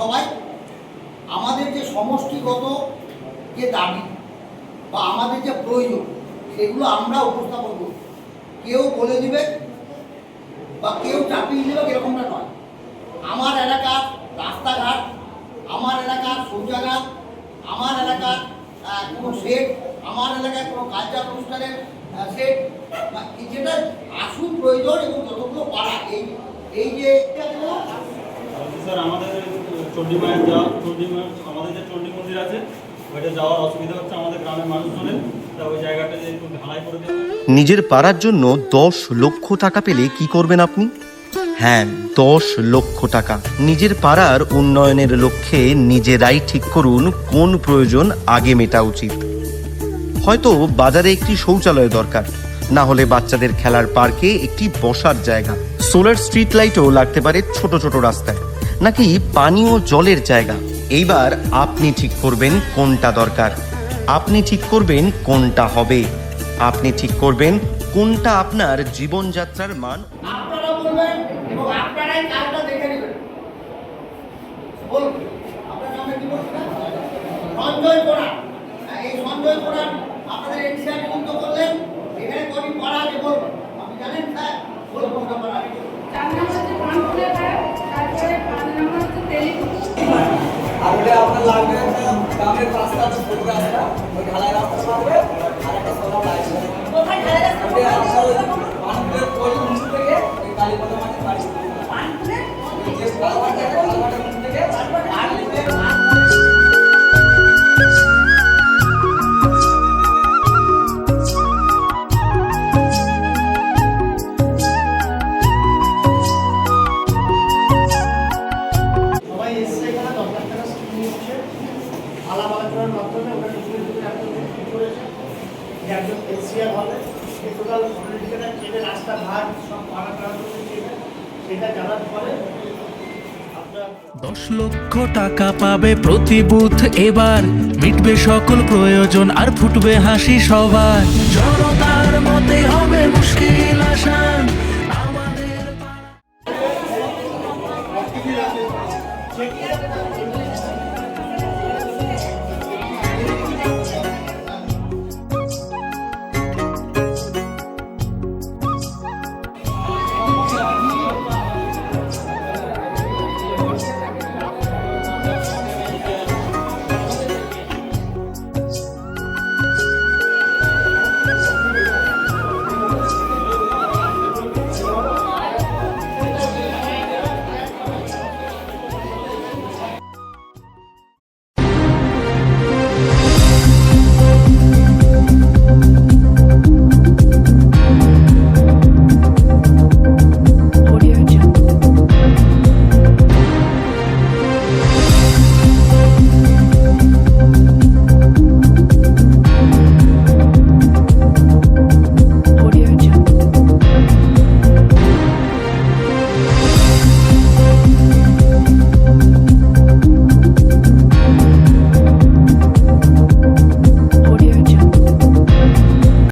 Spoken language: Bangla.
সবাই, আমাদের যে সমষ্টিগত যে দাবি বা আমাদের যে প্রয়োজন, সেগুলো আমরা উপস্থাপন করি। কেউ বলে দিবে বা কেউ চাপিয়ে দিবে এরকমটা নয়। আমার এলাকার রাস্তাঘাট, আমার এলাকার শৌচাগার আমার এলাকার কোনো শেড আমার এলাকায় কোনো কালচার অনুষ্ঠানের শেড যেটা আসল প্রয়োজন এবং যতগুলো পারা এই এই যে আমাদের চণ্ডী মায়ের যাওয়া চণ্ডী মায়ের আমাদের যে চণ্ডী মন্দির আছে ওইটা যাওয়ার অসুবিধা হচ্ছে আমাদের গ্রামের মানুষজনের। তা ওই জায়গাটা যে একটু ঢালাই করে নিজের পাড়ার জন্য দশ লক্ষ টাকা পেলে কি করবেন আপনি? হ্যাঁ দশ লক্ষ টাকা। নিজের পাড়ার উন্নয়নের লক্ষ্যে নিজেরাই ঠিক করুন কোন প্রয়োজন আগে মেটা উচিত। হয়তো বাজারে একটি শৌচালয় দরকার না হলে বাচ্চাদের খেলার পার্কে একটি বসার জায়গা। সোলার স্ট্রিট লাইটও লাগতে পারে ছোট ছোট রাস্তায়। নাকি পানীয় জলের জায়গা? এইবার আপনি ঠিক করবেন কোনটা দরকার। আপনি ঠিক করবেন কোনটা হবে। আপনি ঠিক করবেন কোনটা আপনার জীবনযাত্রার মান। আপনারা বলবেন এবং আপনারাই কাজটা আর ওটা আপনার লাগবে মাধ্যমে করেছে যে একজন এনসিআর হবে টোটাল কেটে সব সেটা জানার পরে দশ লক্ষ টাকা পাবে প্রতি বুথ এবার। মিটবে সকল প্রয়োজন আর ফুটবে হাসি সবার। জনতার মতে হবে মুশকিল আসান